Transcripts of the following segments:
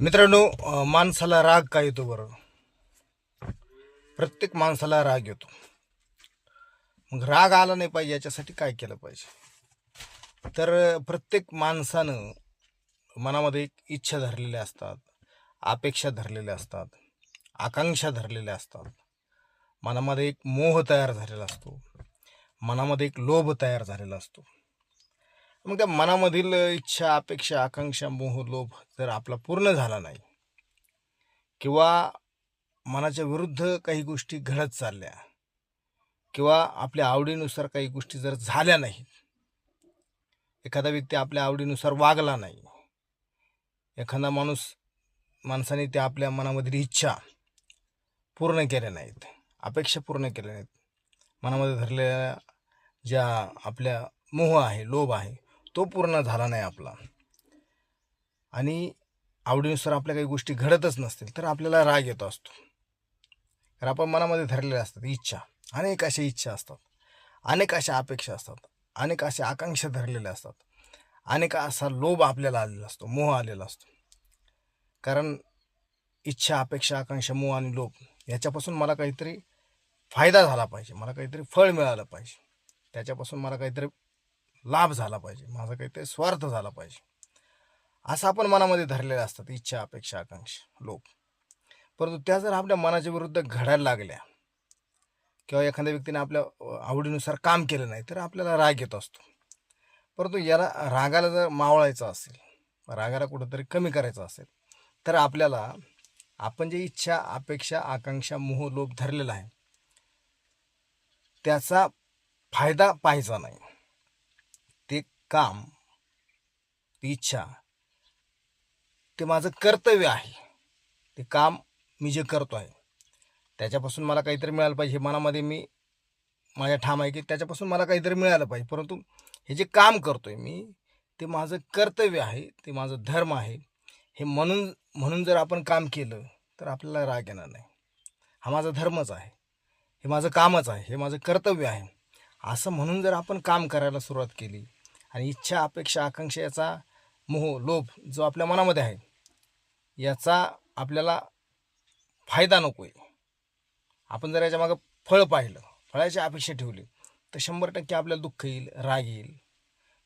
मित्रांनो माणसाला राग का येतो बरं? प्रत्येक माणसाला राग येतो. मग राग आला नाही पाहिजे याच्यासाठी काय केलं पाहिजे? तर प्रत्येक माणसानं मनामध्ये एक इच्छा धरलेल्या असतात अपेक्षा धरलेल्या असतात आकांक्षा धरलेल्या असतात. मनामध्ये एक मोह तयार झालेला असतो. मनामध्ये एक लोभ तयार झालेला असतो. मग त्या मनामधील इच्छा अपेक्षा आकांक्षा मोह लोभ जर आपला पूर्ण झाला नाही किंवा मनाच्या विरुद्ध काही गोष्टी घडत चालल्या किंवा आपल्या आवडीनुसार काही गोष्टी जर झाल्या नाहीत एखादा व्यक्ती आपल्या आवडीनुसार वागला नाही एखादा माणूस माणसाने त्या आपल्या मनामधील इच्छा पूर्ण केल्या नाहीत अपेक्षा पूर्ण केल्या नाहीत मनामध्ये धरलेल्या ज्या आपल्या मोह आहे लोभ आहे तो पूर्ण झाला नाही आपला. आणि आवडीनुसार आपल्या काही गोष्टी घडतच नसतील तर आपल्याला राग येतो असतो. तर आपण मनामध्ये धरलेल्या असतात इच्छा. अनेक अशा इच्छा असतात. अनेक अशा अपेक्षा असतात. अनेक अशा आकांक्षा धरलेल्या असतात. अनेक असा लोभ आपल्याला आलेला असतो मोह आलेला असतो. कारण इच्छा अपेक्षा आकांक्षा मोह आणि लोभ याच्यापासून मला काहीतरी फायदा झाला पाहिजे. मला काहीतरी फळ मिळालं पाहिजे. त्याच्यापासून मला काहीतरी लाभ झाला पाहिजे. माझा काहीतरी स्वार्थ झाला पाहिजे. असं आपण मनामध्ये धरलेल्या असतात इच्छा अपेक्षा आकांक्षा लोक परंतु त्या जर आपल्या मनाच्या विरुद्ध घडायला लागल्या किंवा एखाद्या व्यक्तीने आपल्या आवडीनुसार काम केलं नाही तर आपल्याला राग येत असतो. परंतु याला रागाला जर मावळायचं असेल रागाला कुठंतरी कमी करायचं असेल तर आपल्याला आपण जे इच्छा अपेक्षा आकांक्षा मोह लोभ धरलेला आहे त्याचा फायदा पाहायचा नाही. काम ती इच्छा ते माझं कर्तव्य आहे. ते काम मी जे करतो आहे त्याच्यापासून मला काहीतरी मिळालं पाहिजे. हे मनामध्ये मी माझ्या ठाम आहे की त्याच्यापासून मला काहीतरी मिळालं पाहिजे. परंतु हे जे काम करतो आहे मी ते माझं कर्तव्य आहे ते माझं धर्म आहे. हे म्हणून म्हणून जर आपण काम केलं तर आपल्याला राग येणार नाही. हा माझा धर्मच आहे. हे माझं कामच आहे. हे माझं कर्तव्य आहे. असं म्हणून जर आपण काम करायला सुरुवात केली आणि इच्छा अपेक्षा आकांक्षा याचा मोह लोभ जो आपल्या मनामध्ये आहे याचा आपल्याला फायदा नको आहे आपण जर याच्या मागं फळ पाहिलं फळाची अपेक्षा ठेवली तर शंभर टक्के आपल्याला दुःख येईल राग येईल.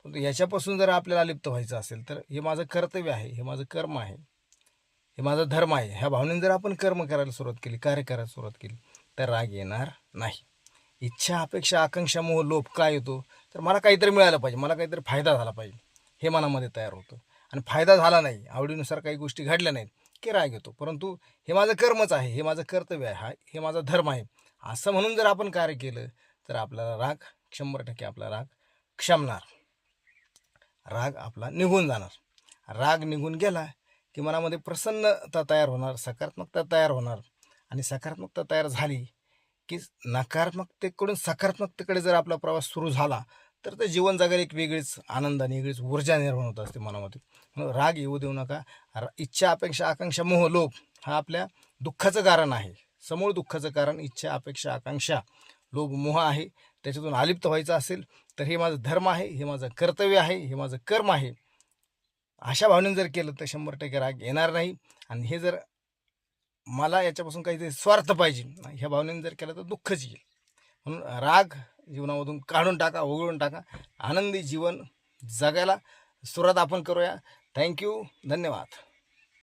परंतु याच्यापासून जर आपल्याला लिप्त व्हायचं असेल तर हे माझं कर्तव्य आहे हे माझं कर्म आहे हे माझा धर्म आहे. ह्या भावनेने जर आपण कर्म करायला सुरुवात केली कार्य करायला सुरुवात केली तर राग येणार नाही. इच्छा अपेक्षा आकांक्षा मोह लोभ काय येतो तर मला काहीतरी मिळालं पाहिजे. मला काहीतरी फायदा झाला पाहिजे. हे मनामध्ये तयार होतं. आणि फायदा झाला नाही आवडीनुसार काही गोष्टी घडल्या नाहीत की राग येतो. परंतु हे माझं कर्मच आहे हे माझं कर्तव्य आहे हा हे माझा धर्म आहे. असं म्हणून जर आपण कार्य केलं तर आपल्याला राग शंभर टक्के आपला राग क्षमणार. राग आपला निघून जाणार. राग निघून गेला की मनामध्ये प्रसन्नता तयार होणार सकारात्मकता तयार होणार. आणि सकारात्मकता तयार झाली की नकारात्मकतेकडून सकारात्मकतेकडे जर आपला प्रवास सुरू झाला तर ते जीवन जगायला एक वेगळीच आनंद आणि वेगळीच ऊर्जा निर्माण होत असते मनामध्ये. म्हणून राग येऊ देऊ नका. रा- इच्छा अपेक्षा आकांक्षा मोह लोभ हा आपल्या दुःखाचं कारण आहे. समूळ दुःखाचं कारण इच्छा अपेक्षा आकांक्षा लोभ मोह आहे. त्याच्यातून अलिप्त व्हायचं असेल तर हे माझं धर्म आहे हे माझं कर्तव्य आहे हे माझं कर्म आहे. अशा भावनेने जर केलं तर शंभर टक्के राग येणार नाही. आणि हे जर मला याच्यापासून काहीतरी स्वार्थ पाहिजे. ह्या भावनेने जर केलं तर दुःखच येईल. म्हणून राग जीवनामधून काढून टाका वगळून टाका. आनंदी जीवन जगायला सुरुवात आपण करूया. थँक्यू धन्यवाद.